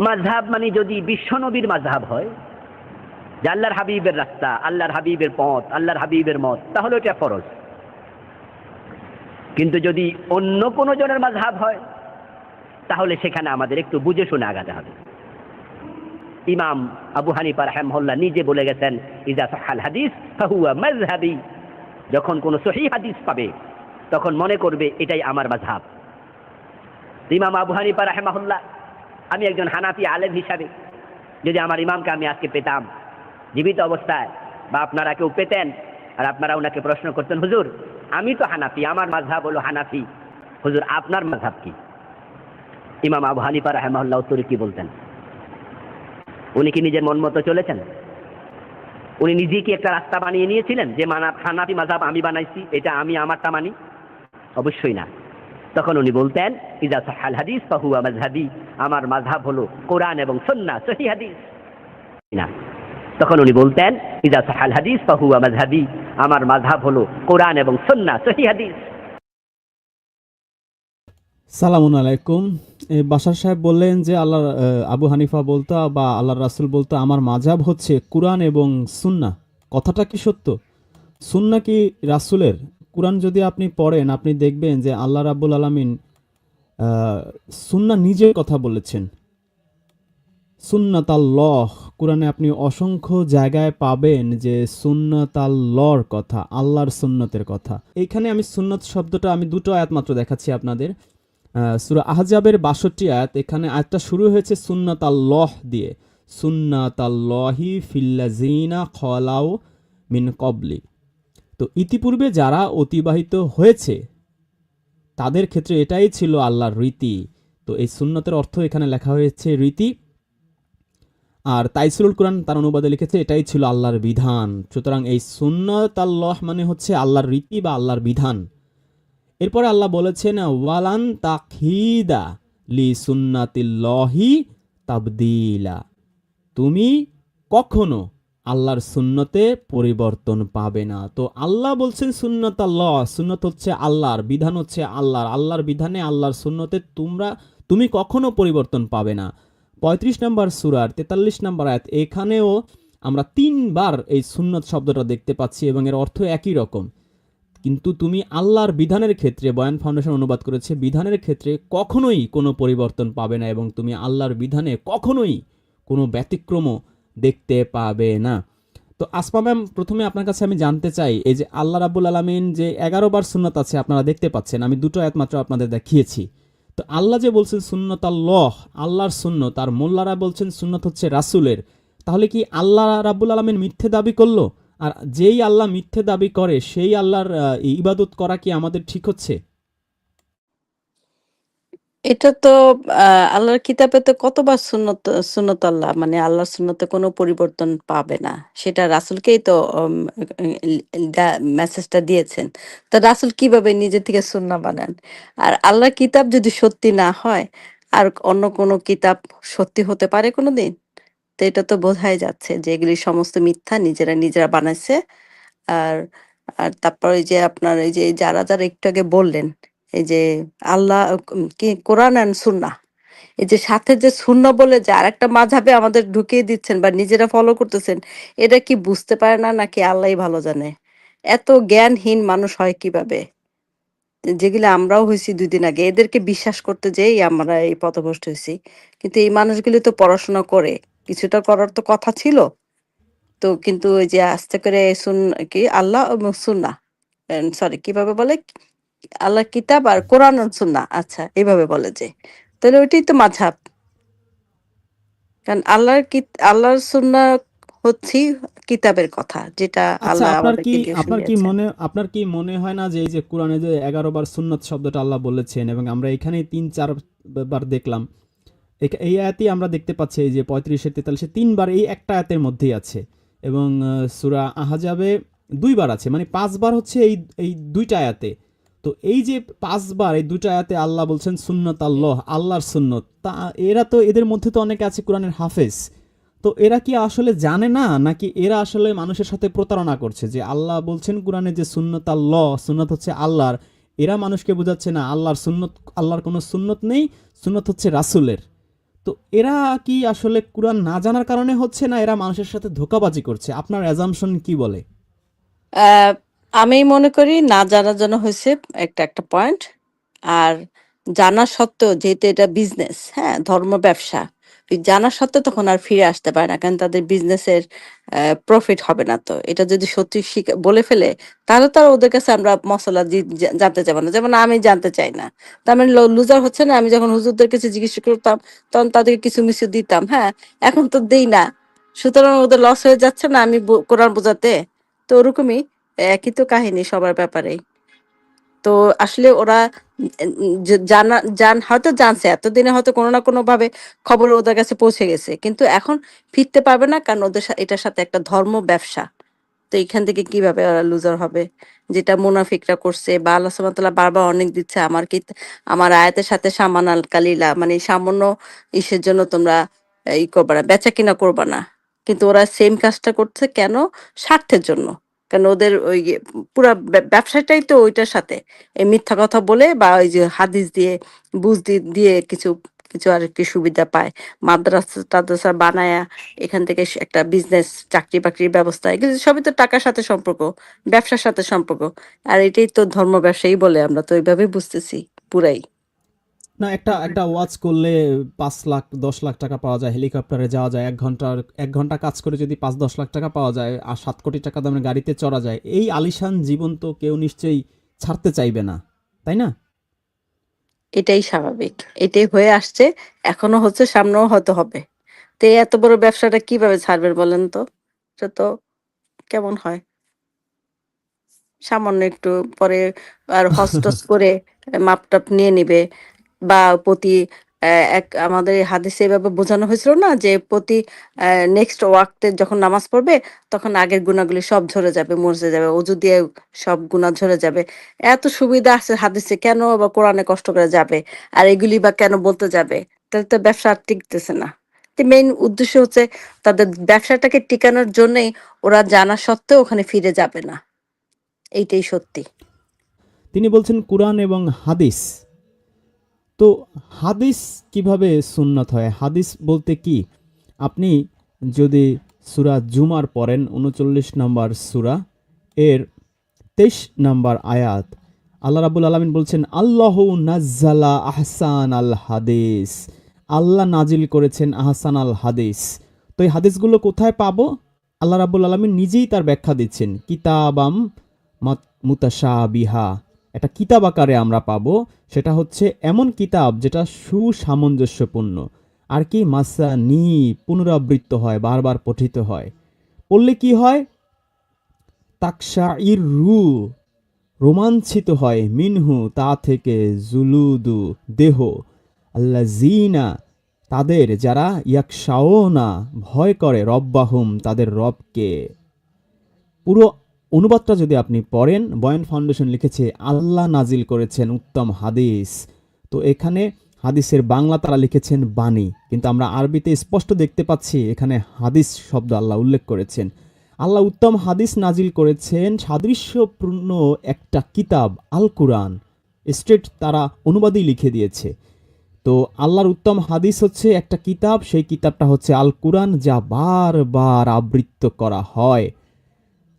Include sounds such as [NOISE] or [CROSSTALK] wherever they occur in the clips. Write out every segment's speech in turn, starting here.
মাঝহাব মানে যদি বিশ্বনবীর মাঝহাব হয়, যে আল্লাহর হাবিবের রাস্তা, আল্লাহর হাবিবের পথ, আল্লাহর হাবিবের মত, তাহলে ওটা ফরজ। কিন্তু যদি অন্য কোনো জনের মাঝহাব হয়, তাহলে সেখানে আমাদের একটু বুঝে শুনে আগাতে হবে। ইমাম আবু হানিফা রাহমহল্লা নিজে বলে গেছেন, ইজা সাহাল হাদিস, ফাহুয়া মাজহাবি যখন কোনো সহি হাদিস পাবে, তখন মনে করবে এটাই আমার মাঝহাব ইমাম আবু হানিফা রাহমাহুল্লাহ আমি একজন হানাফি আলেম হিসাবে, যদি আমার ইমামকে আমি আজকে পেতাম, জীবিত অবস্থায়, বা আপনারা কেউ পেতেন, আর আপনারা ওনাকে প্রশ্ন করতেন, হুজুর, আমি তো হানাফি, আমার মাঝহাব হলো হানাফি। হুজুর, আপনার মাঝহাব কি? ইমাম আবু হানিফা রাহমাহুল্লাহ উত্তরে কি বলতেন? উনি কি নিজের মন মতো চলেছেন? উনি নিজে কি একটা রাস্তা বানিয়ে নিয়েছিলেন যে মানা হানাফি মাঝহাব আমি বানাইছি, এটা আমি, আমারটা মানি? অবশ্যই না। তখন উনি বলতেন, ইজা সাহাল হাদিস, ফাহুয়া মাযহাবি। আমার মাযহাব হলো কোরআন এবং সুন্নাহ, সহি হাদিস। না। তখন উনি বলতেন, ইজা সাহাল হাদিস, ফাহুয়া মাযহাবি। আমার মাযহাব হলো কোরআন এবং সুন্নাহ, সহি হাদিস। সালামুন আলাইকুম। এ বাশার সাহেব বললেন যে, আল্লাহ আবু হানিফা বলতো বা আল্লাহ রাসুল বলতো, আমার মাঝাব হচ্ছে কুরআন এবং সুন্না কথাটা কি সত্য? সুন্না কি রাসুলের? কুরআন যদি আপনি পড়েন, আপনি দেখবেন যে আল্লাহ রাব্বুল আলমিন সুন্না নিজের কথা বলেছেন। সুন্নাত আল্লাহ কোরআনে আপনি অসংখ্য জায়গায় পাবেন যে সুন্নাত আল্লাহর কথা, আল্লাহর সুন্নতের কথা। এইখানে আমি সুন্নত শব্দটা, আমি দুটো আয়াত মাত্র দেখাচ্ছি আপনাদের। সুরা আহজাবের বাষট্টি আয়াত, এখানে আয়াতটা শুরু হয়েছে সুন্নাত আল্লাহ দিয়ে। সুন্নাত আল্লাহি ফিল্লাজিনা খলাও মিন কবলি তো ইতিপূর্বে যারা অতিবাহিত হয়েছে, তাদের ক্ষেত্রে এটাই ছিল আল্লাহর রীতি। তো এই সুন্নতের অর্থ এখানে লেখা হয়েছে রীতি। আর তাইসুল কোরআন তার অনুবাদে লিখেছে, এটাই ছিল আল্লাহর বিধান। সুতরাং এই সুন্নত আল্লাহ মানে হচ্ছে আল্লাহর রীতি বা আল্লাহর বিধান। এরপরে আল্লাহ বলেছেন, ওয়ালান তাখিদা লি সুন্নাতিল্লাহি তাবদিলা। তুমি কখনো আল্লাহর সুন্নতে পরিবর্তন পাবে না। তো আল্লাহ বলছেন সুন্নত আল্লাহ, সুন্নত হচ্ছে আল্লাহর, বিধান হচ্ছে আল্লাহর। আল্লাহর বিধানে, আল্লাহর সুন্নতে তোমরা, তুমি কখনো পরিবর্তন পাবে না। পঁয়ত্রিশ নম্বর সুরার তেতাল্লিশ নম্বর আয়াত, এখানেও আমরা তিনবার এই সুন্নত শব্দটা দেখতে পাচ্ছি এবং এর অর্থ একই রকম। কিন্তু তুমি আল্লাহর বিধানের ক্ষেত্রে, বয়ান ফাউন্ডেশন অনুবাদ করেছে, বিধানের ক্ষেত্রে কখনোই কোনো পরিবর্তন পাবে না এবং তুমি আল্লাহর বিধানে কখনোই কোনো ব্যতিক্রমও দেখতে পাবে না। তো আসমা ম্যাম, প্রথমে আপনার কাছে আমি জানতে চাই, এই যে আল্লাহ রাবুল আলমিন যে এগারো বার সুন্নত আছে, আপনারা দেখতে পাচ্ছেন, আমি দুটো একমাত্র আপনাদের দেখিয়েছি। তো আল্লাহ যে বলছেন সুন্নত আল্লাহ, আল্লাহর সুন্নত, আর মোল্লারা বলছেন সুন্নত হচ্ছে রাসুলের, তাহলে কি আল্লাহ রাবুল আলমিন মিথ্যে দাবি করল? আর যেই আল্লাহ মিথ্যে দাবি করে, সেই আল্লাহর ইবাদত করা কি আমাদের ঠিক হচ্ছে? এটা তো আল্লাহর কিতাবে তো কতবার সুন্নত সুন্নত আল্লাহ মানে আল্লাহর সুন্নতে কোনো পরিবর্তন পাবে না। সেটা রাসুলকেই তো মেসেজটা দিয়েছেন। তা রাসুল কীভাবে নিজে থেকে সুন্না বানান? আর আল্লাহর কিতাব যদি সত্যি না হয়, আর অন্য কোনো কিতাব সত্যি হতে পারে কোনো দিন তো এটা তো বোঝাই যাচ্ছে যে এগুলি সমস্ত মিথ্যা, নিজেরা নিজেরা বানাইছে। আর আর তারপর এই যে আপনার এই যে যারা যারা একটু আগে বললেন এই যে আল্লাহ কি, কোরআন অ্যান্ড সুন্নাহ। এই যে সাথে যে শূন্য বলে যে আরেকটা মাঝাবে আমাদের ঢুকিয়ে দিচ্ছেন বা নিজেরা ফলো করতেছেন, এটা কি বুঝতে পারে না নাকি আল্লাহই ভালো জানে? এত জ্ঞানহীন মানুষ হয় কীভাবে? যেগুলো আমরাও হয়েছি দুই দিন আগে, এদেরকে বিশ্বাস করতে যেই আমরা এই পথভ্রষ্ট হয়েছি। কিন্তু এই মানুষগুলি তো পড়াশোনা করে, কিছুটা করার তো কথা ছিল। তো কিন্তু ওই যে আস্তে করে শুন কি, আল্লাহ এবং সুন্না সরি কীভাবে বলে? আল্লাহ কিতাব আর কোরআন সুন্না আচ্ছা এইভাবে বলে যে। তাহলে ওইটাই তো মাঝাব কারণ আল্লাহর আল্লাহর সুন্না হচ্ছে কিতাবের কথা যেটা আচ্ছা আল্লাহ আপনার কি আপনার কি মনে আপনার কি মনে হয় না যে এই যে কোরআনে যে এগারো বার সুন্নত শব্দটা আল্লাহ বলেছেন এবং আমরা এখানে তিন চার বার দেখলাম এই আয়াতেই আমরা দেখতে পাচ্ছি এই যে পঁয়ত্রিশে তেতাল্লিশে তিনবার এই একটা আয়াতের মধ্যেই আছে এবং সুরা আহাজাবে দুইবার আছে মানে পাঁচবার হচ্ছে এই এই দুইটা আয়াতে। তো এই যে পাঁচবার, এই দুইটা আয়াতে আল্লাহ বলছেন, সুন্নত আল্লাহ, আল্লাহর সুন্নত। তা এরা তো, এদের মধ্যে তো অনেকে আছে কোরআনের হাফেজ। তো এরা কি আসলে জানে না, নাকি এরা আসলে মানুষের সাথে প্রতারণা করছে যে আল্লাহ বলছেন কোরআনে যে সুন্নত আল্লাহ, সুন্নত হচ্ছে আল্লাহর। এরা মানুষকে বোঝাচ্ছে না, আল্লাহর সুন্নত, আল্লাহর কোনো সুন্নত নেই, সুন্নত হচ্ছে রাসুলের। তো এরা কি আসলে কোরআন না জানার কারণে হচ্ছে না এরা মানুষের সাথে ধোকাবাজি করছে? আপনার অ্যাজামশন কি বলে? আমি মনে করি না জানার জন্য হয়েছে একটা একটা পয়েন্ট আর জানা সত্ত্বেও যেহেতু এটা বিজনেস হ্যাঁ ধর্ম ব্যবসা জানা সত্ত্বেও তখন আর ফিরে আসতে পারে না, কারণ তাদের বিজনেসের প্রফিট হবে না তো। এটা যদি সত্যি বলে ফেলে, তাহলে তো আর ওদের কাছে আমরা মশলা জানতে চাবো না। যেমন আমি জানতে চাই না। তার মানে লুজার হচ্ছে না, আমি যখন হুজুরদের কাছে জিজ্ঞেস করতাম, তখন তাদেরকে কিছু মিছু দিতাম হ্যাঁ। এখন তো দেই না। সুতরাং ওদের লস হয়ে যাচ্ছে না আমি কোরআন বোঝাতে? তো ওরকমই একই তো কাহিনী সবার ব্যাপারেই তো আসলে ওরা জানা, জান, হয়তো জানছে, এতদিনে হয়তো কোনো না কোনো ভাবে খবর ওদের কাছে পৌঁছে গেছে। কিন্তু এখন ফিরতে পারবে না কারণ ওদের এটার সাথে একটা ধর্ম ব্যবসা। তো এখান থেকে কীভাবে ওরা লুজার হবে? যেটা মুনাফিকরা করছে বা আল্লাহ সুবহানাহু বারবার অনেক দিচ্ছে, আমার কি আমার আয়াতের সাথে সামান আল কালিলা মানে সামান্য ইসের জন্য তোমরা ই করবা না বেচা কিনা করবা না। কিন্তু ওরা সেম কাজটা করছে কেন? স্বার্থের জন্য। কারণ ওদের ওই যে পুরা ব্যবসাটাই তো ওইটার সাথে। এই মিথ্যা কথা বলে বা ওই যে হাদিস দিয়ে, বুঝ দিয়ে কিছু কিছু আর কি সুবিধা পায়। মাদ্রাসা টাদ্রাসা বানায়া এখান থেকে একটা বিজনেস চাকরি বাকরির ব্যবস্থা, এগুলো সবই তো টাকার সাথে সম্পর্ক, ব্যবসার সাথে সম্পর্ক। আর এটাই তো ধর্ম ব্যবসায়ী বলে আমরা তো এইভাবেই বুঝতেছি, পুরাই। না একটা একটা ওয়াচ করলে পাঁচ লাখ দশ লাখ টাকা পাওয়া যায় হেলিকপ্টারে যাওয়া যায় এক ঘণ্টার এক ঘণ্টা কাজ করে যদি পাঁচ দশ লাখ টাকা পাওয়া যায় আর সাত কোটি টাকা দামের গাড়িতে চড়া যায় এই আলিশান জীবন তো কেউ নিশ্চয়ই ছাড়তে চাইবে না তাই না? এটাই স্বাভাবিক এটাই হয়ে আসছে এখনও হচ্ছে সামনেও হয়তো হবে। তো এত বড় ব্যবসাটা কীভাবে ছাড়বেন বলেন তো? এটা তো কেমন হয়? সামান্য একটু পরে আর হস্টস [LAUGHS] করে মাপটাপ নিয়ে নিবে বা প্রতি এক, আমাদের হাদিসে এভাবে বোঝানো হয়েছিল না যে প্রতি নেক্সট ওয়াক্তে যখন নামাজ পড়বে, তখন আগের গুণাগুলি সব ঝরে যাবে মরতে যাবে, অজু দিয়ে সব গুণা ঝরে যাবে। এত সুবিধা আছে হাদিসে, কেন বা কোরআনে কষ্ট করে যাবে? আর এগুলি বা কেন বলতে যাবে? তাহলে তো ব্যবসা আর টিকতেছে না। মেইন উদ্দেশ্য হচ্ছে তাদের ব্যবসাটাকে টিকানোর জন্যই ওরা জানা সত্ত্বেও ওখানে ফিরে যাবে না। এইটাই সত্যি। তিনি বলছেন, কোরআন এবং হাদিস তো হাদিস কীভাবে সুন্নত হয়? হাদিস বলতে কি? আপনি যদি সুরা জুমার পড়েন, উনচল্লিশ নম্বর সুরা, এর তেইশ নম্বর আয়াত, আল্লাহ রাবুল আলমিন বলছেন, আল্লাহ নাজ্জালা আহসান আল হাদিস। আল্লাহ নাজিল করেছেন আহসান আল হাদিস। তো এই হাদিসগুলো কোথায় পাবো? আল্লাহ রাবুল আলমিন নিজেই তার ব্যাখ্যা দিচ্ছেন, কিতাবাম মুতাশাবিহা। একটা কিতাব আকারে আমরা পাবো, সেটা হচ্ছে এমন কিতাব যেটা সুসামঞ্জস্যপূর্ণ। আর কি মাসা নি পুনরাবৃত্ত হয়, বারবার পঠিত হয়। পড়লে কি হয়? তাকসা ইর রু রোমাঞ্চিত হয়, মিনহু তা থেকে জুলুদু দেহ। আল্লা জিনা তাদের, যারা ইয়াকশাও না ভয় করে, রব্বাহুম তাদের রবকে। পুরো অনুবাদটা যদি আপনি পড়েন, বয়ান ফাউন্ডেশন লিখেছে, আল্লাহ নাজিল করেছেন উত্তম হাদিস। তো এখানে হাদিসের বাংলা তারা লিখেছেন, বাণী। কিন্তু আমরা আরবিতে স্পষ্ট দেখতে পাচ্ছি, এখানে হাদিস শব্দ আল্লাহ উল্লেখ করেছেন। আল্লাহ উত্তম হাদিস নাজিল করেছেন সাদৃশ্যপূর্ণ একটা কিতাব আল কুরআন স্ট্রেট তারা অনুবাদই লিখে দিয়েছে। তো আল্লাহর উত্তম হাদিস হচ্ছে একটা কিতাব, সেই কিতাবটা হচ্ছে আল কুরআন যা বারবার আবৃত্ত করা হয়।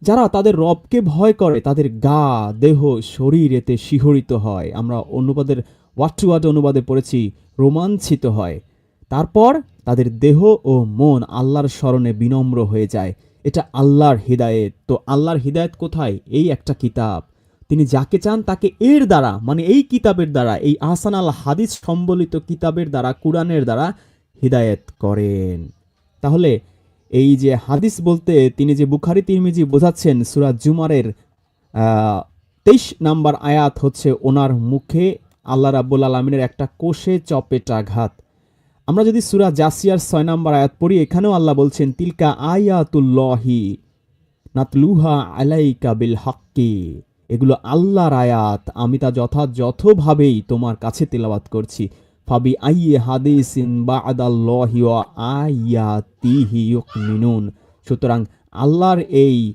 যারা তাদের রবকে ভয় করে, তাদের গা, দেহ, শরীর এতে শিহরিত হয়। আমরা অনুবাদের ওয়াট ওয়াট অনুবাদে পড়েছি, রোমাঞ্চিত হয়। তারপর তাদের দেহ ও মন আল্লাহর স্মরণে বিনম্র হয়ে যায়। এটা আল্লাহর হৃদায়ত। তো আল্লাহর হৃদায়ত কোথায়? এই একটা কিতাব। তিনি যাকে চান তাকে এর দ্বারা মানে এই কিতাবের দ্বারা, এই আহসান আল হাদিস সম্বলিত কিতাবের দ্বারা, কোরআনের দ্বারা হৃদায়ত করেন। তাহলে এই যে হাদিস বলতে তিনি যে বুখারি তিরমিজি বোঝাচ্ছেন সুরাজ জুমারের তেইশ নাম্বার আয়াত হচ্ছে, ওনার মুখে আল্লাহ রাব্বুল আলমিনের একটা কোষে চপেটাঘাত আমরা যদি সুরা জাসিয়ার ছয় নাম্বার আয়াত পড়ি, এখানেও আল্লাহ বলছেন, তিলকা আয়াতুল্লাহি নাতলুহা আলাইকা বিল হাক্কি এগুলো আল্লাহর আয়াত, আমি তা যথাযথভাবেই তোমার কাছে তেলাবাত করছি। ফাবি আইয়ে হাদিসিন বা আদাল্লাহি ওয়া আয়াতিহি ইউমিনুন সুতরাং আল্লাহর এই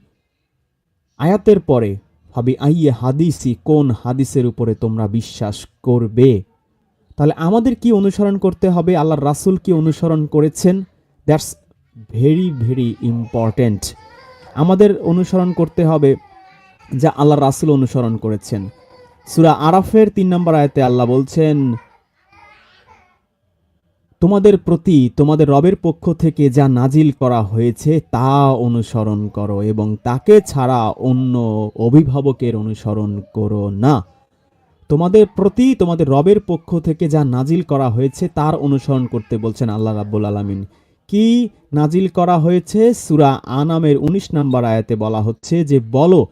আয়াতের পরে ভাবি আইয়ে হাদিসি কোন হাদিসের উপরে তোমরা বিশ্বাস করবে? তাহলে আমাদের কি অনুসরণ করতে হবে? আল্লাহর রাসুল কি অনুসরণ করেছেন? That's very very important. আমাদের অনুসরণ করতে হবে যা আল্লাহ রাসুল অনুসরণ করেছেন। সুরা আরাফের তিন নম্বর আয়াতে আল্লাহ বলছেন তোমাদের প্রতি তোমাদের রবের পক্ষ থেকে যা নাজিল করা হয়েছে তা অনুসরণ করো এবং তাকে ছাড়া অন্য অভিভাবকের অনুসরণ করো না। তোমাদের প্রতি তোমাদের রবের পক্ষ থেকে যা নাজিল করা হয়েছে তার অনুসরণ করতে বলছেন আল্লাহ রাব্বুল আলামিন। কি নাজিল করা হয়েছে? সূরা আনামের ১৯ নম্বর আয়াতে বলা হচ্ছে যে, বলো,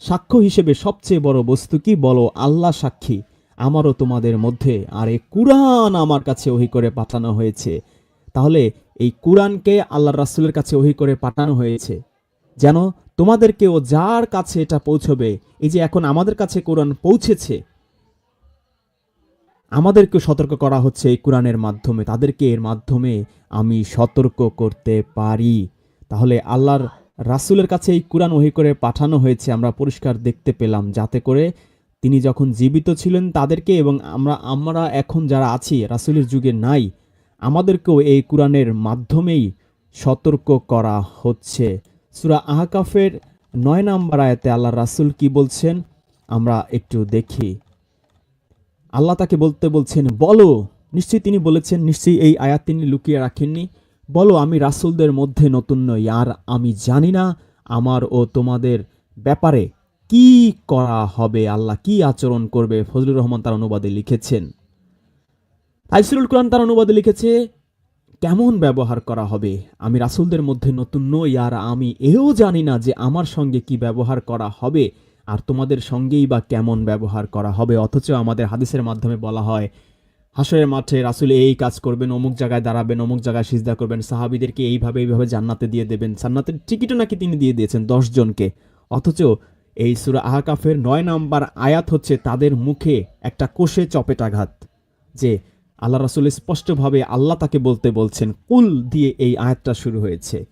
সাক্ষ্য হিসেবে সবচেয়ে বড় বস্তু কি? বলো, আল্লাহ সাক্ষী। আমারও তোমাদের মধ্যে আর এই কুরআন আমার কাছে ওহি করে পাঠানো হয়েছে। তাহলে এই কুরআনকে আল্লাহর রাসূলের কাছে ওহি করে পাঠানো হয়েছে। যেন তোমাদেরকেও যার কাছে এটা পৌঁছবে, এই যে এখন আমাদের কাছে কোরআন পৌঁছেছে আমাদেরকে সতর্ক করা হচ্ছে এই কোরআনের মাধ্যমে। তাদেরকে এর মাধ্যমে আমি সতর্ক করতে পারি। তাহলে আল্লাহর রাসূলের কাছে এই কোরআন ওহি করে পাঠানো হয়েছে, আমরা পরিষ্কার দেখতে পেলাম। যাতে করে তিনি যখন জীবিত ছিলেন তাদেরকে এবং আমরা আমরা এখন যারা আছি, রাসূলের যুগে নাই, আমাদেরকেও এই কোরআনের মাধ্যমেই সতর্ক করা হচ্ছে। সুরা আহকাফের নয় নম্বর আয়াতে আল্লাহ রাসূল কি বলছেন? আমরা একটু দেখি। আল্লাহ তাকে বলতে বলছেন, বলো। নিশ্চয়ই তিনি বলেছেন, নিশ্চয়ই এই আয়াত তিনি লুকিয়ে রাখেননি। বলো, আমি রাসূলদের মধ্যে নতুন নই, আর আমি জানি না আমার ও তোমাদের ব্যাপারে কি করা হবে? আল্লাহ কি আচরণ করবে? ফজলুর রহমান তার অনুবাদে লিখেছেন। তাইসিরুল কোরআন তার অনুবাদে লিখেছে, কেমন ব্যবহার করা হবে? আমি রাসূলদের মধ্যে নতুন নই, আর আমি এও জানি না যে আমার সঙ্গে কি ব্যবহার করা হবে, আর তোমাদের সঙ্গেই বা কেমন ব্যবহার করা হবে। অথচ আমাদের হাদিসের মাধ্যমে বলা হয় হাসরের মাঠে রাসূল এই কাজ করবেন, অমুক জায়গায় দাঁড়াবেন, অমুক জায়গায় সিজদা করবেন, সাহাবীদেরকে এইভাবে এইভাবে জান্নাতে দিয়ে দেবেন। জান্নাতের টিকিটও নাকি তিনি দিয়ে দিয়েছেন দশ জনকে। অথচ এই সুরা আহকাফের নয় নাম্বার আয়াত হচ্ছে তাদের মুখে একটা কোষে চপেটাঘাত, যে আল্লাহ রাসূল স্পষ্টভাবে আল্লাহ তাকে বলতে বলছেন, কুল দিয়ে এই আয়াতটা শুরু হয়েছে।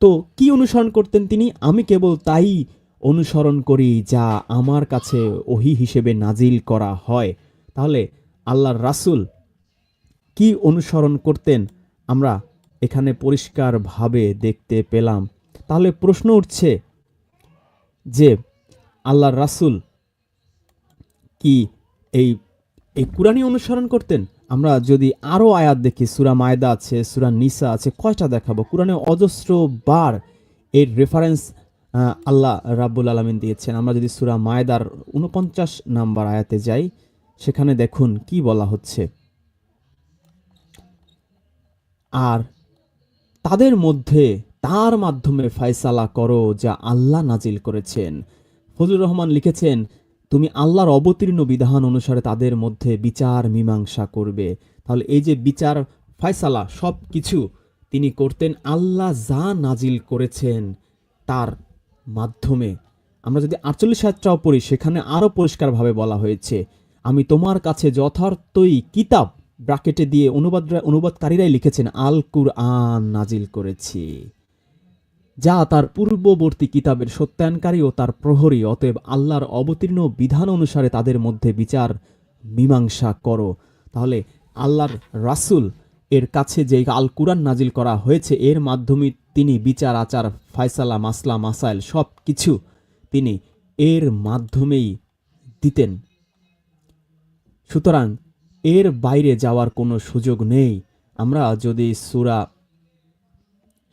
তো কি অনুসরণ করতেন তিনি? আমি কেবল তাই অনুসরণ করি যা আমার কাছে ওহি হিসেবে নাজিল করা হয়। তাহলে আল্লাহর রাসুল কি অনুসরণ করতেন? আমরা এখানে পরিষ্কারভাবে দেখতে পেলাম। তাহলে প্রশ্ন উঠছে যে আল্লাহর রাসূল কি এই এই কুরআনই অনুসরণ করতেন? আমরা যদি আরও আয়াত দেখি, সুরা মায়দা আছে, সুরা নিসা আছে, কয়টা দেখাবো? কোরআনে অজস্র বার এর রেফারেন্স আল্লাহ রাব্বুল আলমিন দিয়েছেন। আমরা যদি সুরা মায়দার উনপঞ্চাশ নাম্বার আয়াতে যাই, সেখানে দেখুন কি বলা হচ্ছে। আর তাদের মধ্যে তার মাধ্যমে ফয়সালা করো যা আল্লাহ নাজিল করেছেন। ফজলুর রহমান লিখেছেন, তুমি আল্লাহর অবতীর্ণ বিধান অনুসারে তাদের মধ্যে বিচার মীমাংসা করবে। তাহলে এই যে বিচার, ফয়সালা সব কিছু তিনি করতেন, আল্লাহ যা নাজিল করেছেন তার মাধ্যমে। আমরা যদি আটচল্লিশ হাজারটাও পড়ি, সেখানে আরও পরিষ্কারভাবে বলা হয়েছে, আমি তোমার কাছে যথার্থই কিতাব ব্রাকেটে দিয়ে অনুবাদ অনুবাদকারীরাই লিখেছেন, আল কুরআন নাজিল করেছি। যা তার পূর্ববর্তী কিতাবের সত্যায়নকারী ও তার প্রহরী, অতএব আল্লাহর অবতীর্ণ বিধান অনুসারে তাদের মধ্যে বিচার, মীমাংসা করো। তাহলে আল্লাহর রাসূল এর কাছে যে আল কুরআন নাজিল করা হয়েছে, এর মাধ্যমে তিনি বিচার, আচার, ফায়সালা, মাসলা, মাসাইল সব কিছু তিনি এর মাধ্যমেই দিতেন। সুতরাং এর বাইরে যাওয়ার কোনো সুযোগ নেই। আমরা যদি সুরা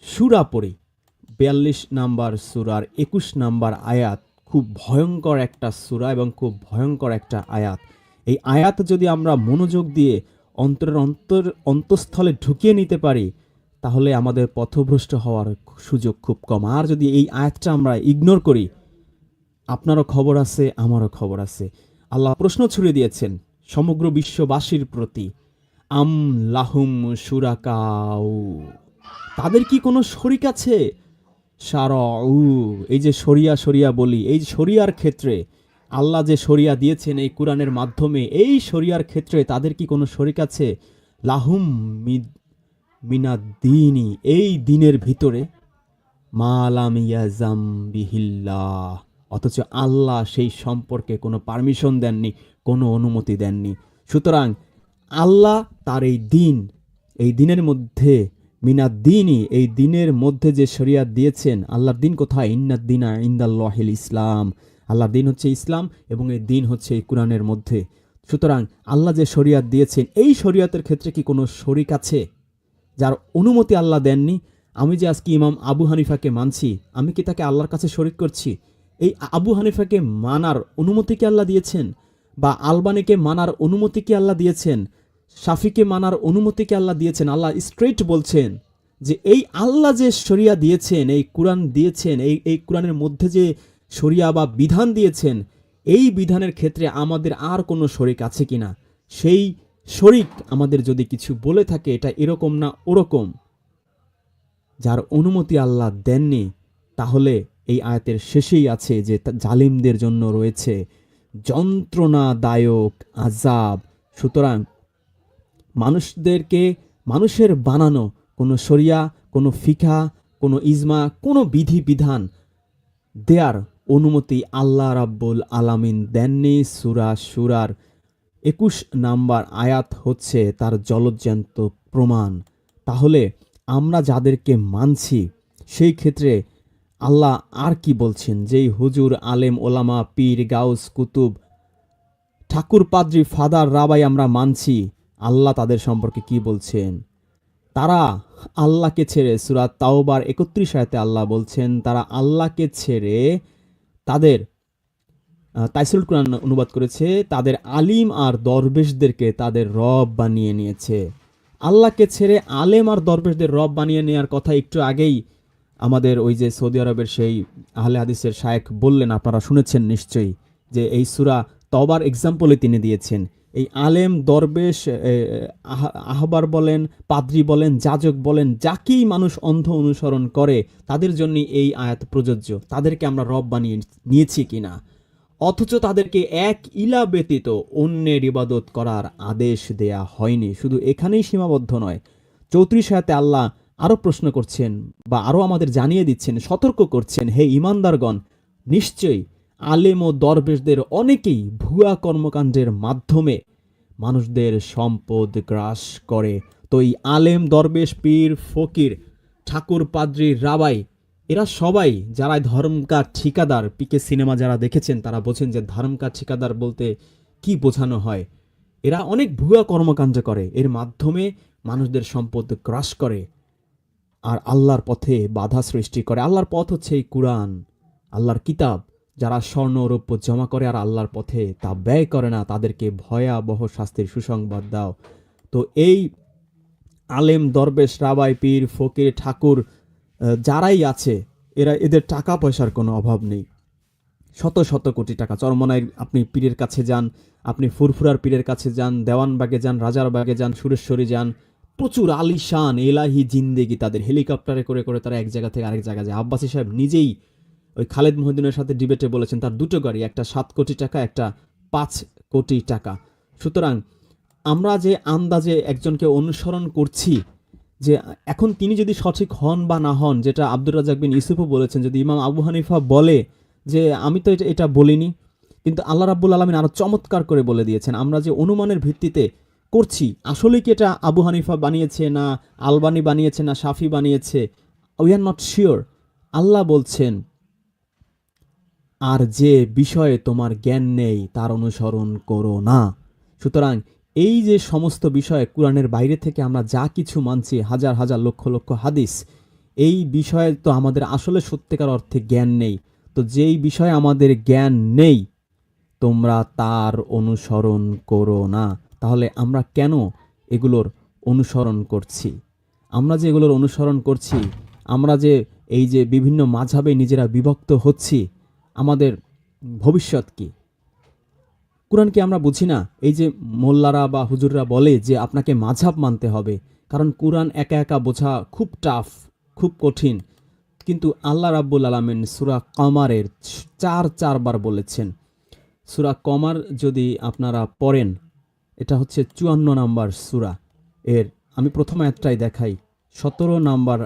সুরা পড়ি বিয়াল্লিশ নাম্বার সুরার একুশ নাম্বার আয়াত খুব ভয়ঙ্কর একটা সুরা এবং খুব ভয়ঙ্কর একটা আয়াত। এই আয়াত যদি আমরা মনোযোগ দিয়ে অন্তরের অন্তর, অন্তঃস্থলে ঢুকিয়ে নিতে পারি, তাহলে আমাদের পথভ্রষ্ট হওয়ার সুযোগ খুব কম। আর যদি এই আয়াতটা আমরা ইগনোর করি, আপনারও খবর আছে, আমারও খবর আছে। আল্লাহ প্রশ্ন ছুড়ে দিয়েছেন সমগ্র বিশ্ববাসীর প্রতি, আম লাহুম সুরাকাউ তাদের কি কোনো শরিক আছে? সারউ এই যে শরিয়া শরিয়া বলি, এই শরিয়ার ক্ষেত্রে আল্লাহ যে শরিয়া দিয়েছেন এই কোরআনের মাধ্যমে, এই শরিয়ার ক্ষেত্রে তাদের কি কোনো শরিক আছে? লাহুম মিনাদ্দিনী এই দিনের ভিতরে, মালাম বিহিল্লাহ, অথচ আল্লাহ সেই সম্পর্কে কোনো পারমিশন দেননি, কোনো অনুমতি দেননি। সুতরাং আল্লাহ তার এই দিন, এই দিনের মধ্যে মিনাদ দিনই, এই দিনের মধ্যে যে শরিয়াত দিয়েছেন, আল্লাহর দিন কোথায়? ইন্নাদ দিন ইন্দাল্লাহিল ইসলাম। আল্লাহর দিন হচ্ছে ইসলাম এবং এই দিন হচ্ছে এই কোরআনের মধ্যে। সুতরাং আল্লাহ যে শরিয়াত দিয়েছেন, এই শরিয়াতের ক্ষেত্রে কি কোনো শরিক আছে? যার অনুমতি আল্লাহ দেননি? আমি যে আজকে ইমাম আবু হানিফাকে মানছি, আমি কি তাকে আল্লাহর কাছে শরিক করছি? এই আবু হানিফাকে মানার অনুমতি কি আল্লাহ দিয়েছেন? বা আলবানিকে মানার অনুমতি কি আল্লাহ দিয়েছেন? শাফিকে মানার অনুমতিকে আল্লাহ দিয়েছেন? আল্লাহ স্ট্রেট বলছেন যে এই আল্লাহ যে শরিয়া দিয়েছেন, এই কোরআন দিয়েছেন, এই এই কোরআনের মধ্যে যে শরিয়া বা বিধান দিয়েছেন, এই বিধানের ক্ষেত্রে আমাদের আর কোনো শরিক আছে কিনা সেই শরিক আমাদের যদি কিছু বলে থাকে, এটা এরকম না ওরকম। যার অনুমতি আল্লাহ দেননি, তাহলে এই আয়াতের শেষেই আছে যে জালিমদের জন্য রয়েছে যন্ত্রণাদায়ক আজাব সুতরাং মানুষদেরকে, মানুষের বানানো কোনো শরিয়া, কোনো ফিকা কোনো ইজমা, কোনো বিধি বিধান দেয়ার অনুমতি আল্লাহ রাব্বুল আলামিন দেননি সুরা সুরার একুশ নাম্বার আয়াত হচ্ছে তার জলজ্যান্ত প্রমাণ। তাহলে আমরা যাদেরকে মানছি, সেই ক্ষেত্রে আল্লাহ আর কি বলছেন? যেই হুজুর, আলেম, ওলামা, পীর, গাউস, কুতুব ঠাকুর পাদ্রি ফাদার, রাবাই আমরা মানছি আল্লাহ তাদের সম্পর্কে কি বলছেন? তারা আল্লাহকে ছেড়ে সুরাত তাওবার একত্রিশ আয়তে আল্লাহ বলছেন, তারা আল্লাহকে ছেড়ে তাদের তাইসুল কোরআন অনুবাদ করেছে, তাদের আলিম আর দরবেশদেরকে তাদের রব বানিয়ে নিয়েছে। আল্লাহকে ছেড়ে আলেম আর দরবেশদের রব বানিয়ে নেওয়ার কথা একটু আগেই আমাদের ওই যে সৌদি আরবের সেই আহলে হাদিসের শায়েক বললেন, আপনারা শুনেছেন নিশ্চয়ই যে এই সুরা তবার এক্সাম্পলে তিনি দিয়েছেন। এই আলেম, দরবেশ আহবার বলেন, পাদ্রি বলেন, যাজক বলেন, যাকেই মানুষ অন্ধ অনুসরণ করে, তাদের জন্য এই আয়াত প্রযোজ্য। তাদেরকে আমরা রব বানিয়ে নিয়েছি কিনা? অথচ তাদেরকে এক ইলা ব্যতীত অন্যের ইবাদত করার আদেশ দেয়া হয়নি। শুধু এখানেই সীমাবদ্ধ নয়, চৌত্রিশ আয়াতে আল্লাহ আরও প্রশ্ন করছেন বা আরও আমাদের জানিয়ে দিচ্ছেন, সতর্ক করছেন, হে ইমানদারগণ, নিশ্চয়ই আলেম ও দরবেশদের অনেকেই ভুয়া কর্মকাণ্ডের মাধ্যমে মানুষদের সম্পদ গ্রাস করে। তো এই আলেম, দরবেশ, পীর, ফকির, ঠাকুর, পাদ্রি, রাবাই, এরা সবাই যারা ধর্মকার ঠিকাদার, পিকে সিনেমা যারা দেখেছেন, তারা বোঝেন যে ধর্মকার ঠিকাদার বলতে কি বোঝানো হয়। এরা অনেক ভুয়া কর্মকাণ্ড করে, এর মাধ্যমে মানুষদের সম্পদ গ্রাস করে আর আল্লাহর পথে বাধা সৃষ্টি করে। আল্লাহর পথ হচ্ছে এই কুরআন, আল্লাহর কিতাব যারা স্বর্ণ রৌপ্য জমা করে আর আল্লাহর পথে তা ব্যয় করে না, তাদেরকে ভয়াবহ শাস্তির সুসংবাদ দাও। তো এই আলেম, দরবেশ, রাবাই, পীর, ফকির, ঠাকুর যারাই আছে, এরা এদের টাকা পয়সার কোনো অভাব নেই। শত শত কোটি টাকা। চরমনায় আপনি পীরের কাছে যান, আপনি ফুরফুরার পীরের কাছে যান, দেওয়ানবাগে যান, রাজারবাগে যান, সুরেশ্বরী যান, প্রচুর আলিশান, এলাহি জিন্দেগি তাদের হেলিকপ্টারে করে করে তারা এক জায়গা থেকে আরেক জায়গা যায়। আব্বাসী সাহেব নিজেই ওই খালেদ মহিদিনের সাথে ডিবেটে বলেছেন, তার দুটো গাড়ি, একটা সাত কোটি টাকা, একটা পাঁচ কোটি টাকা। সুতরাং আমরা যে আন্দাজে একজনকে অনুসরণ করছি, যে এখন তিনি যদি সঠিক হন বা না হন, যেটা আব্দুর রাজাক বিন ইউসুফও বলেছেন, যদি ইমাম আবু হানিফা বলে যে, আমি তো এটা এটা বলিনি, কিন্তু আল্লাহ রাব্বুল আলমিন আরও চমৎকার করে বলে দিয়েছেন, আমরা যে অনুমানের ভিত্তিতে করছি, আসলে কি এটা আবু হানিফা বানিয়েছে না আলবানি বানিয়েছে না শাফি বানিয়েছে? উই আর নট শিওর আল্লাহ বলছেন আর যে বিষয়ে তোমার জ্ঞান নেই, তার অনুসরণ করো না। সুতরাং এই যে সমস্ত বিষয়ে কোরআনের বাইরে থেকে আমরা যা কিছু মানছি, হাজার হাজার লক্ষ লক্ষ হাদিস, এই বিষয়ে তো আমাদের আসলে সত্যিকার অর্থে জ্ঞান নেই। তো যেই বিষয়ে আমাদের জ্ঞান নেই, তোমরা তার অনুসরণ করো না। তাহলে আমরা কেন এগুলোর অনুসরণ করছি? আমরা যে এগুলোর অনুসরণ করছি, আমরা যে এই যে বিভিন্ন মাঝাবে নিজেরা বিভক্ত হচ্ছি আমাদের ভবিষ্যৎ কি? কোরআনকে আমরা বুঝি না? এই যে মোল্লারা বা হুজুররা বলে যে আপনাকে মাঝাব মানতে হবে, কারণ কোরআন একা একা বোঝা খুব টাফ খুব কঠিন। কিন্তু আল্লাহ রাব্বুল আলমিন সুরা কমারের চার চারবার বলেছেন, সুরা কমার যদি আপনারা পড়েন, এটা হচ্ছে চুয়ান্ন নাম্বার সুরা। এর আমি প্রথম আয়াতটাই দেখাই, সতেরো নাম্বার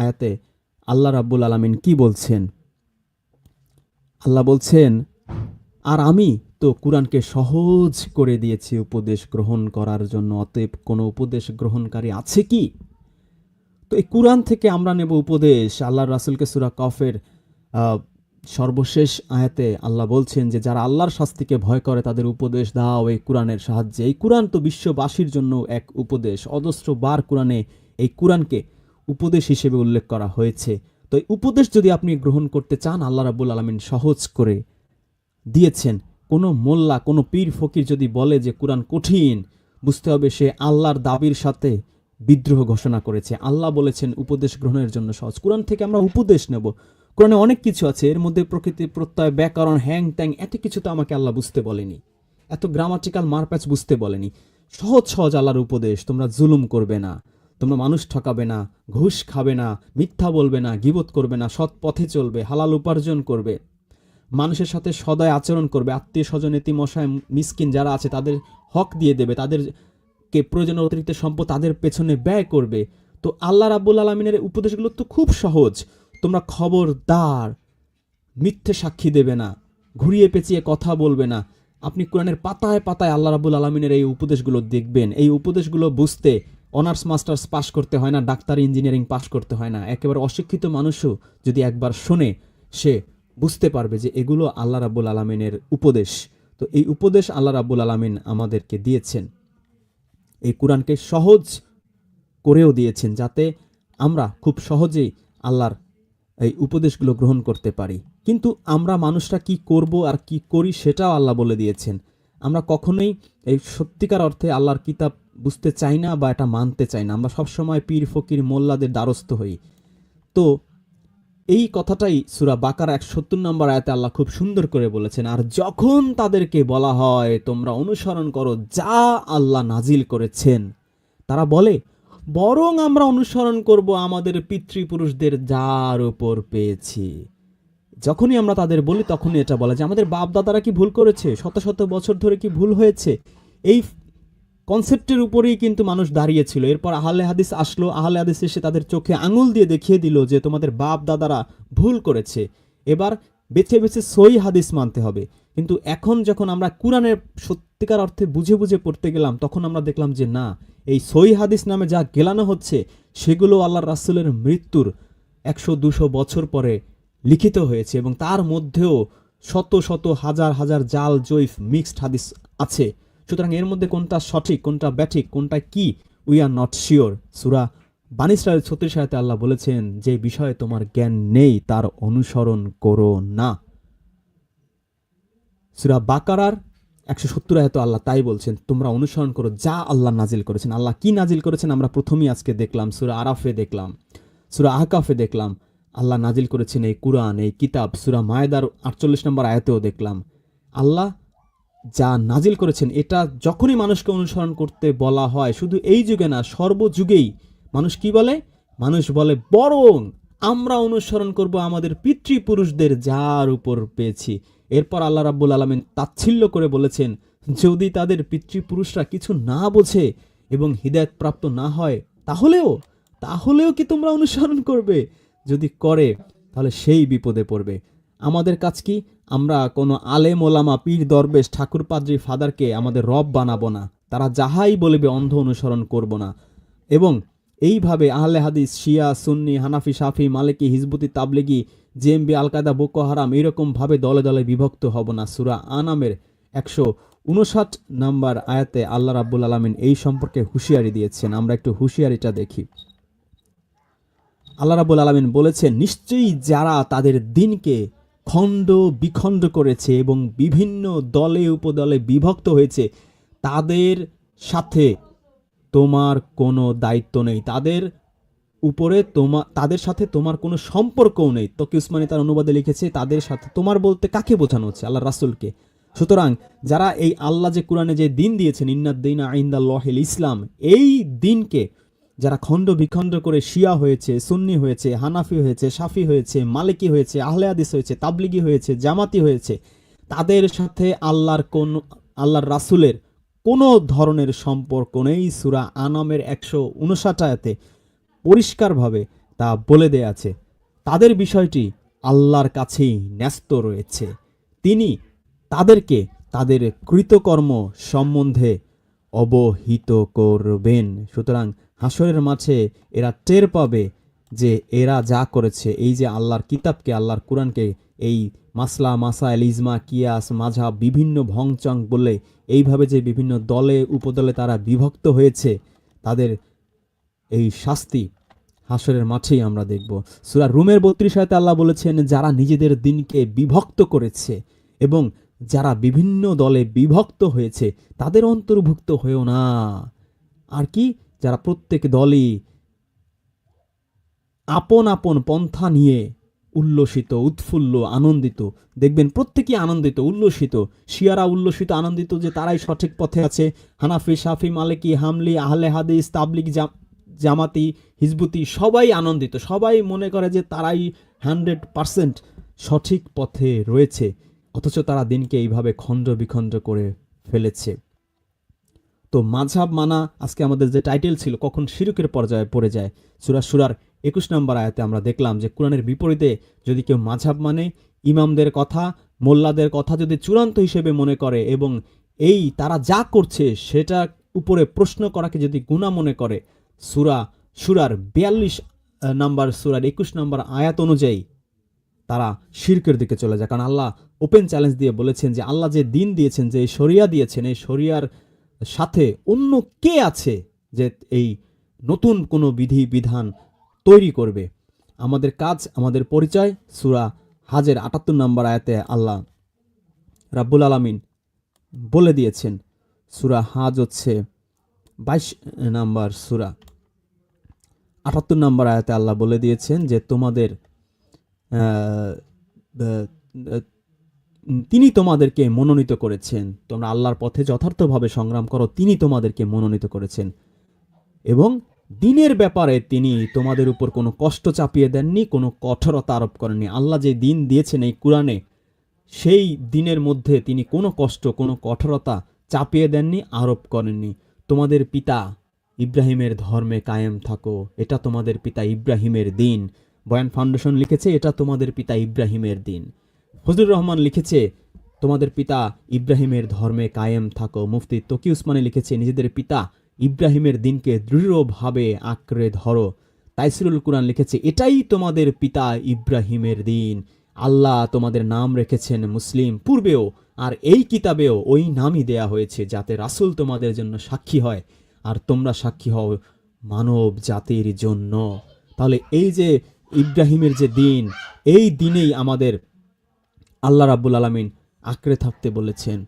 আয়াতে আল্লাহ রাব্বুল আলমিন কি বলছেন? আল্লাহ বলছেন, আর আমি তো কোরআনকে সহজ করে দিয়েছি উপদেশ গ্রহণ করার জন্য, অতএব কোনো উপদেশ গ্রহণকারী আছে কি? তো এই কোরআন থেকে আমরা নেব উপদেশ। আল্লাহ রাসুলকে সুরা কফের সর্বশেষ আয়াতে আল্লাহ বলছেন যে, যারা আল্লাহর শাস্তিকে ভয় করে, তাদের উপদেশ দাও এই কোরআনের সাহায্যে। এই কোরআন তো বিশ্ববাসীর জন্য এক উপদেশ। অজস্র বার কোরআনে এই কোরআনকে উপদেশ হিসেবে উল্লেখ করা হয়েছে। তো এই উপদেশ যদি আপনি গ্রহণ করতে চান, আল্লাহ রাবুল আলমিন সহজ করে দিয়েছেন। কোনো মোল্লা, কোনো পীর ফকির যদি বলে যে কোরআন কঠিন, বুঝতে হবে সে আল্লাহর দাবির সাথে বিদ্রোহ ঘোষণা করেছে। আল্লাহ বলেছেন উপদেশ গ্রহণের জন্য সহজ। কোরআন থেকে আমরা উপদেশ নেব। কোরআনে অনেক কিছু আছে, এর মধ্যে প্রকৃতি, প্রত্যয়, ব্যাকরণ, হ্যাং ট্যাং এত কিছু তো আমাকে আল্লাহ বুঝতে বলেনি। এত গ্রামাটিক্যাল মারপ্যাচ বুঝতে বলেনি। সহজ সহজ আল্লাহর উপদেশ, তোমরা জুলুম করবে না। তোমরা মানুষ ঠকাবে না, ঘুষ খাবে না, মিথ্যা বলবে না, গিবত করবে না, সৎ পথে চলবে, হালাল উপার্জন করবে। মানুষের সাথে সদয় আচরণ করবে, আত্মীয় স্বজন মশায় মিসকিন যারা আছে, তাদের হক দিয়ে দেবে, তাদেরকে প্রয়োজনের অতিরিক্ত সম্পদ তাদের পেছনে ব্যয় করবে। তো আল্লাহ রাব্বুল আলমিনের উপদেশগুলো তো খুব সহজ। তোমরা খবরদার, মিথ্যে সাক্ষী দেবে না, ঘুরিয়ে পেঁচিয়ে কথা বলবে না। আপনি কোরআনের পাতায় পাতায় আল্লাহ রাবুল আলমিনের এই উপদেশগুলো দেখবেন। এই উপদেশগুলো বুঝতে অনার্স, মাস্টার্স পাশ করতে হয় না, ডাক্তার, ইঞ্জিনিয়ারিং পাশ করতে হয় না। একেবারে অশিক্ষিত মানুষও যদি একবার শোনে, সে বুঝতে পারবে যে এগুলো আল্লাহ রাবুল আলমিনের উপদেশ। তো এই উপদেশ আল্লাহ রাবুল আলমিন আমাদেরকে দিয়েছেন। এই কোরআনকে সহজ করেও দিয়েছেন যাতে আমরা খুব সহজেই আল্লাহর এই উপদেশগুলো গ্রহণ করতে পারি। কিন্তু আমরা মানুষরা কি করব আর কি করি সেটাও আল্লাহ বলে দিয়েছেন। আমরা কখনোই এই সত্যিকার অর্থে আল্লাহর কিতাব বুঝতে চাই না বা এটা মানতে চাই না। আমরা সবসময় পীর, ফকির, মোল্লাদের দ্বারস্থ হই। তো এই কথাটাই সুরা বাকার এক সত্তর নম্বর আয়াতে আল্লাহ খুব সুন্দর করে বলেছেন, আর যখন তাদেরকে বলা হয়, তোমরা অনুসরণ করো যা আল্লাহ নাজিল করেছেন। তারা বলে, বরং আমরা অনুসরণ করব আমাদের পিতৃপুরুষদের যার উপর পেয়েছি। যখনই আমরা তাদের বলি, তখনই এটা বলা যে আমাদের বাপ দাদারা কি ভুল করেছে? শত শত বছর ধরে কি ভুল হয়েছে? এই কনসেপ্টের উপরেই কিন্তু মানুষ দাঁড়িয়েছিল। এরপর আহলে হাদিস আসলো। আহলে হাদিস এসে তাদের চোখে আঙুল দিয়ে দেখিয়ে দিল যে তোমাদের বাপ দাদারা ভুল করেছে। এবার বেছে বেছে সই হাদিস মানতে হবে। কিন্তু এখন যখন আমরা কোরআনের সত্যিকার অর্থে বুঝে বুঝে পড়তে গেলাম, তখন আমরা দেখলাম যে না, এই সই হাদিস নামে যা গেলানো হচ্ছে, সেগুলো আল্লাহ রাসুলের মৃত্যুর একশো দুশো বছর পরে লিখিত হয়েছে এবং তার মধ্যেও শত শত হাজার হাজার জাল জৈফ মিক্সড হাদিস আছে। সুতরাং এর মধ্যে কোনটা সঠিক, কোনটা ব্যাঠিক, কোনটা কি উই আর নট শিওর সুরা বানিসরায়ের ছত্রিশ আয়াতে আল্লাহ বলেছেন, যে বিষয়ে তোমার জ্ঞান নেই, তার অনুসরণ করো না। সুরা বাকারার একশো সত্তর আয়ত আল্লাহ তাই বলছেন, তোমরা অনুসরণ করো যা আল্লাহ নাজিল করেছেন। আল্লাহ কি নাজিল করেছেন আমরা প্রথমেই আজকে দেখলাম, সুরা আরাফে দেখলাম, সুরা আহকাফে দেখলাম। আল্লাহ নাজিল করেছেন এই কুরআন, এই কিতাব। সুরা মায়েদার আটচল্লিশ নম্বর আয়াতেও দেখলাম। আল্লাহ যা নাজিল করেছেন, এটা যখনই মানুষকে অনুসরণ করতে বলা হয়, শুধু এই যুগে না, সর্বযুগেই মানুষ কি বলে? মানুষ বলে, বরং আমরা অনুসরণ করব আমাদের পিতৃপুরুষদের যার উপর পেয়েছি। এরপর আল্লাহ রাব্বুল আলমিন তাচ্ছিল্য করে বলেছেন, যদি তাদের পিতৃপুরুষরা কিছু না বোঝে এবং হৃদায়ত প্রাপ্ত না হয়, তাহলেও তাহলেও কি তোমরা অনুসরণ করবে? যদি করে, তাহলে সেই বিপদে পড়বে। আমাদের কাজ কি? আমরা কোনো আলেম ওলামা, পীর, দরবেশ, ঠাকুর, পাদ্রি, ফাদারকে আমাদের রব বানাবো না। তারা যাহাই বলবে অন্ধ অনুসরণ করব না। এবং এইভাবে আহলে হাদিস, শিয়া, সুন্নি, হানাফি সাফি মালিকি, হিজবুতি, তাবলিগি, জেএমবি আল কায়দা বোকো হারাম এরকমভাবে দলে দলে বিভক্ত হব না। সুরা আনামের একশো উনষাট নাম্বার আয়াতে আল্লাহ রাব্বুল আলমিন এই সম্পর্কে হুঁশিয়ারি দিয়েছেন। আমরা একটু হুঁশিয়ারিটা দেখি। আল্লাহ রাবুল আলমিন বলেছেন, নিশ্চয়ই যারা তাদের দিনকে খণ্ড বিখণ্ড করেছে এবং বিভিন্ন দলে উপদলে বিভক্ত হয়েছে। তাদের সাথে তোমার কোনো দায়িত্ব নেই। তাদের উপরে তোমার তাদের সাথে তোমার কোনো সম্পর্কও নেই। তকি উসমানী তার অনুবাদে লিখেছে, তাদের সাথে তোমার বলতে কাকে বোঝানো হচ্ছে? আল্লাহ রাসুলকে। সুতরাং যারা এই আল্লাহ যে কোরআনে যে দিন দিয়েছেন, ইন্নাদ্দিন আইন্দাল্লাহিল ইসলাম, এই দিনকে যারা খণ্ড বিখণ্ড করে শিয়া হয়েছে, সুন্নি হয়েছে, হানাফি হয়েছে সাফি হয়েছে, মালিকি হয়েছে, আহলে আদিস হয়েছে, তাবলিগি হয়েছে, জামাতি হয়েছে, তাদের সাথে আল্লাহর কোন, আল্লাহর রাসুলের কোনো ধরনের সম্পর্ক নেই। সুরা আনামের একশো উনষাট আয়াতে পরিষ্কারভাবে তা বলে দেয়া আছে। তাদের বিষয়টি আল্লাহর কাছেই ন্যস্ত রয়েছে। তিনি তাদেরকে তাদের কৃতকর্ম সম্বন্ধে অবহিত করবেন। সুতরাং হাসরের মাঝে এরা টের পাবে যে এরা যা করেছে। এই যে আল্লাহর কিতাবকে, আল্লাহর কোরআনকে, এই মাসলা, মাসাইল, ইজমা, কিয়াস মাঝা বিভিন্ন ভংচং বলে এইভাবে যে বিভিন্ন দলে, উপদলে তারা বিভক্ত হয়েছে, তাদের এই শাস্তি হাসরের মাঠেই আমরা দেখব। সুরা রুমের বত্রিশ আয়তে আল্লাহ বলেছেন, যারা নিজেদের দিনকে বিভক্ত করেছে এবং যারা বিভিন্ন দলে বিভক্ত হয়েছে, তাদের অন্তর্ভুক্ত হয়েও না। আর কি? যারা প্রত্যেক দলই আপন আপন পন্থা নিয়ে উল্লসিত, উৎফুল্ল, আনন্দিত, দেখবেন প্রত্যেকেই আনন্দিত, উল্লসিত। শিয়ারা উল্লসিত, আনন্দিত যে তারাই সঠিক পথে আছে। হানাফি শাফি মালিকি, হামলি, আহলে হাদিস তাবলিক জাম- জামাতি, হিজবুতি, সবাই আনন্দিত। সবাই মনে করে যে তারাই হান্ড্রেড পারসেন্ট সঠিক পথে রয়েছে। অথচ তারা দিনকে এইভাবে খণ্ড বিখণ্ড করে ফেলেছে। তো মাঝহাব মানা আজকে আমাদের যে টাইটেল ছিল, কখন শিরুকের পর্যায়ে পড়ে যায়, সুরা সুরার একুশ নম্বর আয়াতে আমরা দেখলাম যে কোরআনের বিপরীতে যদি কেউ মাঝহাব মানে ইমামদের কথা, মোল্লাদের কথা যদি চূড়ান্ত হিসেবে মনে করে এবং এই তারা যা করছে সেটা উপরে প্রশ্ন করাকে যদি গুণা মনে করে, সুরা সুরার বিয়াল্লিশ নাম্বার, সুরার একুশ নম্বর আয়াত অনুযায়ী তারা শিরকের দিকে চলে যায়। কারণ আল্লাহ ওপেন চ্যালেঞ্জ দিয়ে বলেছেন যে আল্লাহ যে দিন দিয়েছেন, যে শরিয়া দিয়েছেন, এই শরিয়ার সাথে অন্য কে আছে যে এই নতুন কোনো বিধি, বিধান তৈরি করবে? আমাদের কাজ, আমাদের পরিচয়, সুরা হাজের আটাত্তর নম্বর আয়াতে আল্লাহ রাব্বুল আলামিন বলে দিয়েছেন, সুরা হাজ হচ্ছে বাইশ নাম্বার সুরা। আটাত্তর নম্বর আয়াতে আল্লাহ বলে দিয়েছেন যে তোমাদের তিনি তোমাদেরকে মনোনীত করেছেন। তোমরা আল্লাহর পথে যথার্থভাবে সংগ্রাম করো, তিনি তোমাদেরকে মনোনীত করেছেন। এবং দিনের ব্যাপারে তিনি তোমাদের উপর কোনো কষ্ট চাপিয়ে দেননি, কোনো কঠোরতা আরোপ করেননি। আল্লাহ যে দিন দিয়েছেন এই কোরআনে, সেই দিনের মধ্যে তিনি কোনো কষ্ট, কোনো কঠোরতা চাপিয়ে দেননি, আরোপ করেননি। তোমাদের পিতা ইব্রাহিমের ধর্মে কায়েম থাকো, এটা তোমাদের পিতা ইব্রাহিমের দিন। বয়ান ফাউন্ডেশন লিখেছে, এটা তোমাদের পিতা ইব্রাহিমের দিন। ফজলুর রহমান লিখেছে, তোমাদের পিতা ইব্রাহিমের ধর্মে কায়েম থাকো, মুফতি তকি উসমানে লিখেছে, নিজেদের পিতা ইব্রাহিমের দিনকে দৃঢ়ভাবে আঁকড়ে ধরো। তাইসিরুল কুরআন লিখেছে, এটাই তোমাদের পিতা ইব্রাহিমের দিন। আল্লাহ তোমাদের নাম রেখেছেন মুসলিম পূর্বেও, আর এই কিতাবেও ওই নামই দেয়া হয়েছে, যাতে রাসূল তোমাদের জন্য সাক্ষী হয়, আর তোমরা সাক্ষী হও মানব জাতির জন্য। তাহলে এই যে ইব্রাহিমের যে দিন, এই দিনেই আমাদের আল্লাহ রাব্বুল আলামিন আঁকড়ে থাকতে বলেছেন।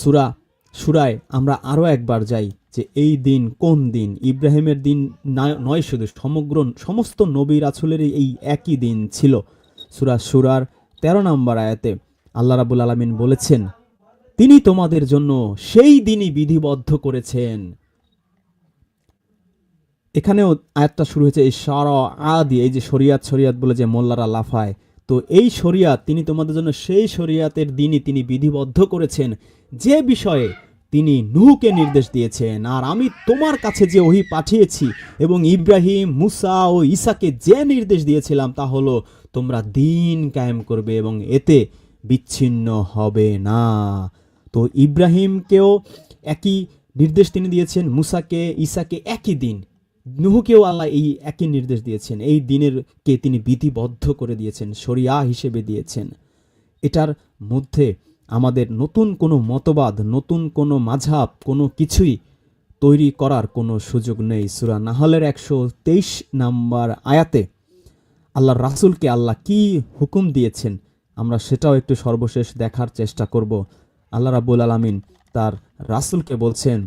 সুরা সুরায় আমরা আরও একবার যাই যে এই দিন কোন দিন? ইব্রাহিমের দিন নয় শুধু সমগ্র, সমস্ত নবী রাসুলের এই একই দিন ছিল। সুরা সুরার তেরো নম্বর আয়াতে আল্লাহ রাবুল আলামিন বলেছেন, তিনি তোমাদের জন্য সেই দিনই বিধিবদ্ধ করেছেন। এখানেও আয়াতটা শুরু হয়েছে এই সার আদি এই যে শরিয়াত শরিয়াত বলে যে মোল্লারা লাফায়। তো এই শরিয়াত, তিনি তোমাদের জন্য সেই শরিয়াতের দিনই তিনি বিধিবদ্ধ করেছেন। যে বিষয়ে তিনি নুহুকে নির্দেশ দিয়েছেন, আর আমি তোমার কাছে যে ওহি পাঠিয়েছি এবং ইব্রাহিম, মুসা ও ঈসাকে যে নির্দেশ দিয়েছিলাম, তা হলো তোমরা দিন কায়েম করবে এবং এতে বিচ্ছিন্ন হবে না। তো ইব্রাহিমকেও একই নির্দেশ তিনি দিয়েছেন, মুসাকে, ঈসাকে একই দিন। নুহুকেও আল্লাহ এই একই নির্দেশ দিয়েছেন। এই দিনের কে তিনি বিধিবদ্ধ করে দিয়েছেন, শরিয়া হিসেবে দিয়েছেন। এটার মধ্যে আমাদের নতুন কোনো মতবাদ, নতুন কোনো মাঝাব কোনো কিছুই তৈরি করার কোনো সুযোগ নেই। সুরা নাহলের একশো তেইশ নাম্বার আয়াতে আল্লাহ রাসূলকে আল্লাহ কি হুকুম দিয়েছেন, আমরা সেটাও একটু সর্বশেষ দেখার চেষ্টা করব। আল্লাহ রাব্বুল আলামিন তার রাসূলকে বলছেন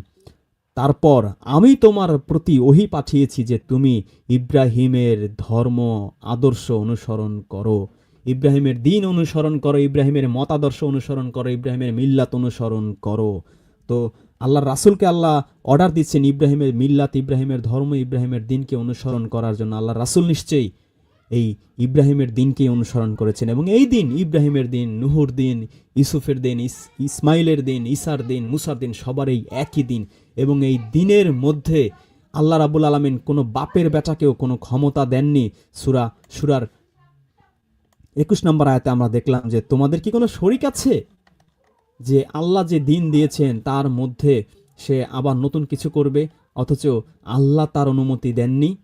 তারপর আমি তোমার প্রতি ওহি পাঠিয়েছি যে তুমি ইব্রাহিমের ধর্ম আদর্শ অনুসরণ করো। ইব্রাহিমের দিন অনুসরণ করো, ইব্রাহিমের মতাদর্শ অনুসরণ করো, ইব্রাহিমের মিল্লাত অনুসরণ করো। তো আল্লাহর রাসূলকে আল্লাহ অর্ডার দিচ্ছেন ইব্রাহিমের মিল্লাত, ইব্রাহিমের ধর্ম, ইব্রাহিমের দিনকে অনুসরণ করার জন্য। আল্লাহ রাসুল নিশ্চয়ই এই ইব্রাহিমের দিনকেই অনুসরণ করেছেন এবং এই দিন ইব্রাহিমের দিন, নুহুর দিন, ইউসুফের দিন, ইস- ইসমাইলের দিন ইসার দিন, মুসার দিন সবারই একই দিন। এবং এই দিনের মধ্যে আল্লাহ রাবুল আলমিন কোনো বাপের বেটাকেও কোনো ক্ষমতা দেননি। সুরা সুরার একুশ নম্বর আয়তে আমরা দেখলাম যে, তোমাদের কি কোনো শরিক আছে? যে আল্লাহ যে দিন দিয়েছেন, তার মধ্যে সে আবার নতুন কিছু করবে, অথচ আল্লাহ তার অনুমতি দেননি।